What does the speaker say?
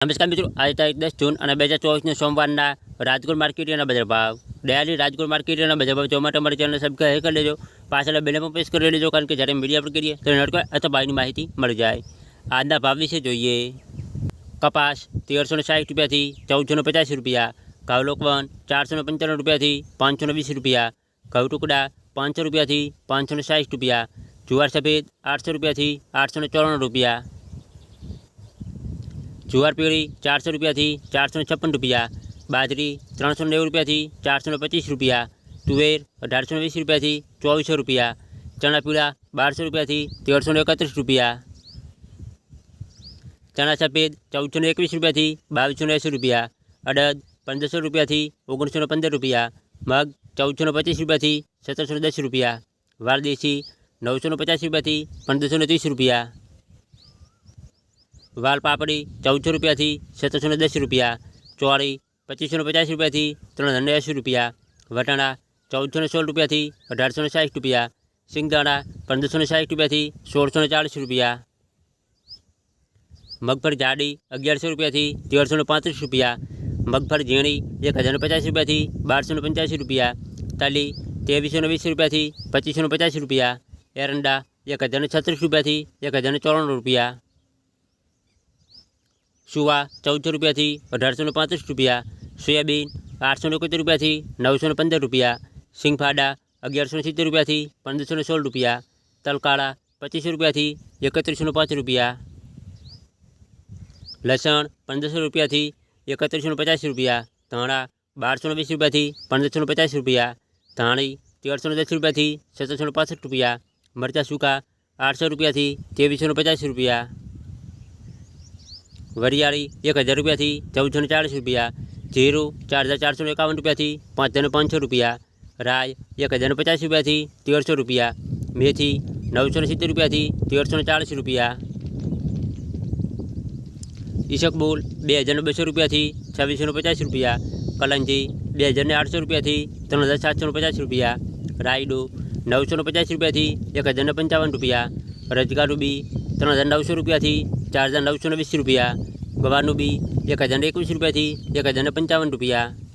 નમસ્કાર મિત્રો આજે તારીખ દસ જૂન અને બે હજાર ચોવીસને સોમવારના રાજકોટ માર્કેટના બજાર ભાવ ડેલી રાજકોટ માર્કેટના બજાર ભાવ જોવા માટે અમારી ચેનલ સબસ્ક્રાઈબ કરી લેજો પાછળ બેને પણ પ્રેસ કરી લેજો કારણ કે જ્યારે મીડિયા પર કરીએ તો નડકો અથવા ભાવની માહિતી મળી જાય આજના ભાવ વિશે જોઈએ કપાસ તેરસો ને સાઠ રૂપિયાથી ચૌદસો ને પચાસ રૂપિયા ઘઉં લોકવન ચારસો ને પંચાણું રૂપિયાથી પાંચસો ને વીસ રૂપિયા ઘઉં ટુકડા પાંચસો રૂપિયાથી પાંચસો ને સાઠ રૂપિયા જુવાર સફેદ આઠસો રૂપિયાથી આઠસો ને ચોરાણું રૂપિયા જુવાર પીળી ચારસો રૂપિયાથી ચારસો ને છપ્પન રૂપિયા બાજરી ત્રણસો નેવું રૂપિયાથી ચારસો ને પચીસ રૂપિયા તુવેર અઢારસો ને વીસ રૂપિયાથી ચોવીસો રૂપિયા ચણા પીળા બારસો રૂપિયાથી તેરસો ને એકત્રીસ રૂપિયા ચણા સફેદ ચૌદસો ને એકવીસ રૂપિયાથી બાવીસો ને એંસી રૂપિયા અડદ પંદરસો રૂપિયાથી ઓગણીસો ને પંદર રૂપિયા મગ ચૌદસો ને પચીસ રૂપિયાથી સત્તરસો ને દસ રૂપિયા વારદેશી નવસો ને પચાસ રૂપિયાથી પંદરસો ને ત્રીસ રૂપિયા વાલ પાપડી ચૌદસો રૂપિયાથી સત્તરસો ને દસ રૂપિયા ચોળી પચીસો ને પચાસ રૂપિયાથી ત્રણ હજાર ને એંસી રૂપિયા વટાણા ચૌદસો ને સોળ રૂપિયાથી અઢારસો ને સાઠ રૂપિયા સિંગદાણા પંદરસો ને સાઠ રૂપિયાથી સોળસો ને ચાલીસ રૂપિયા મગફળી જાડી અગિયારસો રૂપિયાથી તેરસો ને પાંત્રીસ રૂપિયા મગફળી ઝીણી એક હજાર ને પચાસ રૂપિયાથી બારસો ને પંચ્યાસી રૂપિયા તલી ત્રેવીસો ને વીસ રૂપિયાથી પચીસો ને પચાસ રૂપિયા એરંડા એક હજાર ને છત્રીસ રૂપિયાથી એક હજાર ને ચોરાણું રૂપિયા સુવા ચૌદસો રૂપિયાથી અઢારસો ને પાંત્રીસ રૂપિયા સોયાબીન આઠસો ને એકોતેર રૂપિયાથી નવસો ને પંદર રૂપિયા સિંગફાડા અગિયારસો ને સિત્તેર રૂપિયાથી પંદરસો ને સોળ રૂપિયા તલકાળા પચીસો રૂપિયાથી એકત્રીસો ને પાંચ રૂપિયા લસણ પંદરસો રૂપિયાથી એકત્રીસો ને પચાસ રૂપિયા ધાણા બારસો ને વીસ રૂપિયાથી પંદરસો ને પચાસ રૂપિયા ધાણી તેરસો ને દસ રૂપિયાથી સત્તરસો ને પાસઠ રૂપિયા મરચાં સૂકા આઠસો રૂપિયાથી ત્રેવીસો ને પચાસ રૂપિયા વરિયાળી એક હજાર રૂપિયાથી ચૌદસો ને ચાલીસ રૂપિયા જીરું ચાર હજાર ચારસો ને એકાવન રૂપિયાથી પાંચ હજાર ને પાંચસો રૂપિયા રાય એક હજાર ને પચાસ રૂપિયાથી તેરસો રૂપિયા મેથી નવસો ને સિત્તેર રૂપિયાથી તેરસો ને ચાલીસ રૂપિયા ઈશકબુલ બે હજાર ને બસો રૂપિયાથી છવ્વીસો ને પચાસ રૂપિયા કલંજી બે હજાર ને આઠસો રૂપિયાથી ત્રણ હજાર સાતસો ને પચાસ રૂપિયા રાયડો નવસો ને પચાસ રૂપિયાથી એક હજાર ને પંચાવન રૂપિયા રજગારું બી ત્રણ હજાર નવસો રૂપિયાથી ચાર હજાર નવસો ને વીસ રૂપિયા ગવારનું બી એક હજાર એકવીસ રૂપિયાથી એક હજાર પંચાવન રૂપિયા.